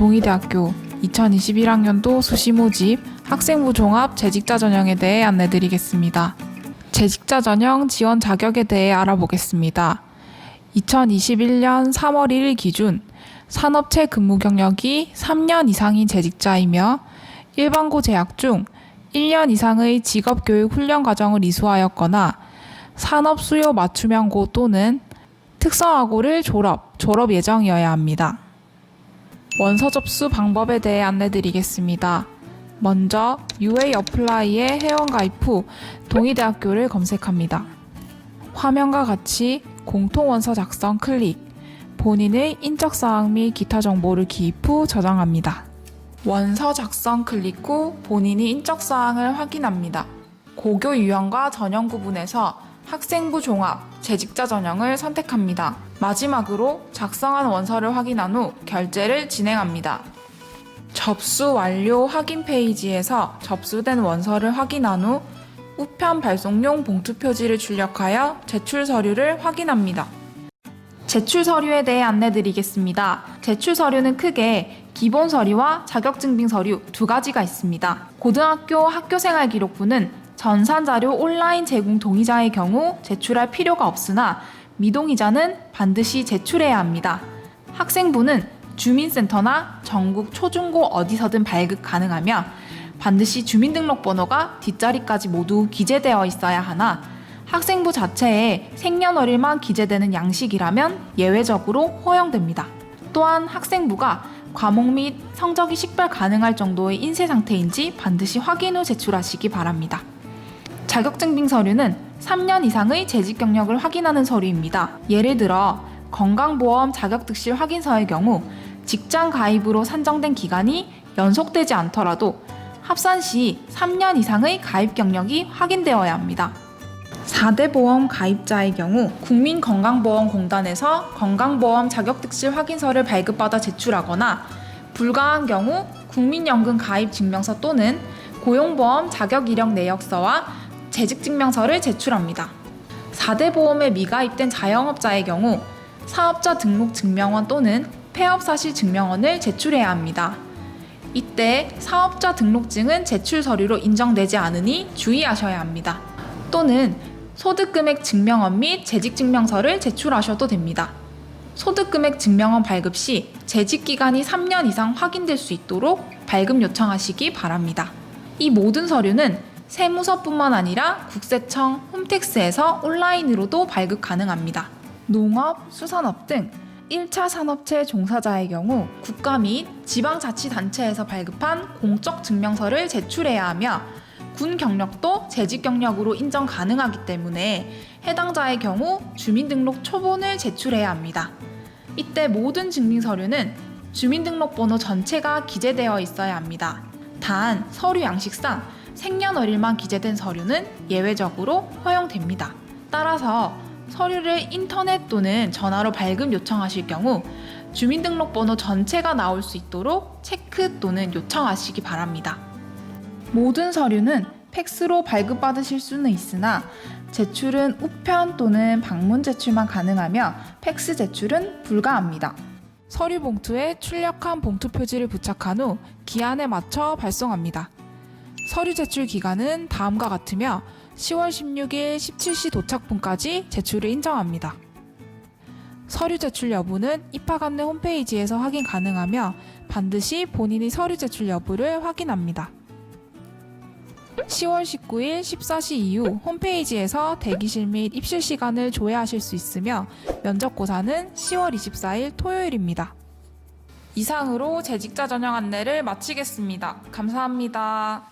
동의대학교 2021학년도 수시 모집 학생부 종합 재직자 전형에 대해 안내드리겠습니다. 재직자 전형 지원 자격에 대해 알아보겠습니다. 2021년 3월 1일 기준 산업체 근무 경력이 3년 이상인 재직자이며 일반고 재학 중 1년 이상의 직업교육 훈련 과정을 이수하였거나 산업 수요 맞춤형고 또는 특성화고를 졸업, 졸업 예정이어야 합니다. 원서 접수 방법에 대해 안내드리겠습니다. 먼저 UA 어플라이에 회원 가입 후 동의대학교를 검색합니다. 화면과 같이 공통 원서 작성 클릭, 본인의 인적 사항 및 기타 정보를 기입 후 저장합니다. 원서 작성 클릭 후 본인이 인적 사항을 확인합니다. 고교 유형과 전형 구분에서 학생부 종합, 재직자 전형을 선택합니다. 마지막으로 작성한 원서를 확인한 후 결제를 진행합니다. 접수 완료 확인 페이지에서 접수된 원서를 확인한 후 우편 발송용 봉투 표지를 출력하여 제출 서류를 확인합니다. 제출 서류에 대해 안내드리겠습니다. 제출 서류는 크게 기본 서류와 자격증빙 서류 두 가지가 있습니다. 고등학교 학교생활 기록부는 전산 자료 온라인 제공 동의자의 경우 제출할 필요가 없으나 미동의자는 반드시 제출해야 합니다. 학생부는 주민센터나 전국 초중고 어디서든 발급 가능하며 반드시 주민등록번호가 뒷자리까지 모두 기재되어 있어야 하나 학생부 자체에 생년월일만 기재되는 양식이라면 예외적으로 허용됩니다. 또한 학생부가 과목 및 성적이 식별 가능할 정도의 인쇄 상태인지 반드시 확인 후 제출하시기 바랍니다. 자격증빙 서류는 3년 이상의 재직 경력을 확인하는 서류입니다. 예를 들어 건강보험 자격득실 확인서의 경우 직장 가입으로 산정된 기간이 연속되지 않더라도 합산 시 3년 이상의 가입 경력이 확인되어야 합니다. 4대 보험 가입자의 경우 국민건강보험공단에서 건강보험 자격득실 확인서를 발급받아 제출하거나 불가한 경우 국민연금 가입 증명서 또는 고용보험 자격 이력 내역서와 재직증명서를 제출합니다. 4대 보험에 미가입된 자영업자의 경우 사업자 등록 증명원 또는 폐업 사실 증명원을 제출해야 합니다. 이때 사업자 등록증은 제출 서류로 인정되지 않으니 주의하셔야 합니다. 또는 소득금액 증명원 및 재직증명서를 제출하셔도 됩니다. 소득금액 증명원 발급 시 재직기간이 3년 이상 확인될 수 있도록 발급 요청하시기 바랍니다. 이 모든 서류는 세무서뿐만 아니라 국세청, 홈택스에서 온라인으로도 발급 가능합니다. 농업, 수산업 등 1차 산업체 종사자의 경우 국가 및 지방자치단체에서 발급한 공적 증명서를 제출해야 하며 군 경력도 재직 경력으로 인정 가능하기 때문에 해당자의 경우 주민등록 초본을 제출해야 합니다. 이때 모든 증빙 서류는 주민등록번호 전체가 기재되어 있어야 합니다. 단 서류 양식상 생년월일만 기재된 서류는 예외적으로 허용됩니다. 따라서 서류를 인터넷 또는 전화로 발급 요청하실 경우 주민등록번호 전체가 나올 수 있도록 체크 또는 요청하시기 바랍니다. 모든 서류는 팩스로 발급받으실 수는 있으나 제출은 우편 또는 방문 제출만 가능하며 팩스 제출은 불가합니다. 서류 봉투에 출력한 봉투 표지를 부착한 후 기한에 맞춰 발송합니다. 서류 제출 기간은 다음과 같으며 10월 16일 17시 도착분까지 제출을 인정합니다. 서류 제출 여부는 입학 안내 홈페이지에서 확인 가능하며 반드시 본인이 서류 제출 여부를 확인합니다. 10월 19일 14시 이후 홈페이지에서 대기실 및 입실 시간을 조회하실 수 있으며 면접고사는 10월 24일 토요일입니다. 이상으로 재직자 전형 안내를 마치겠습니다. 감사합니다.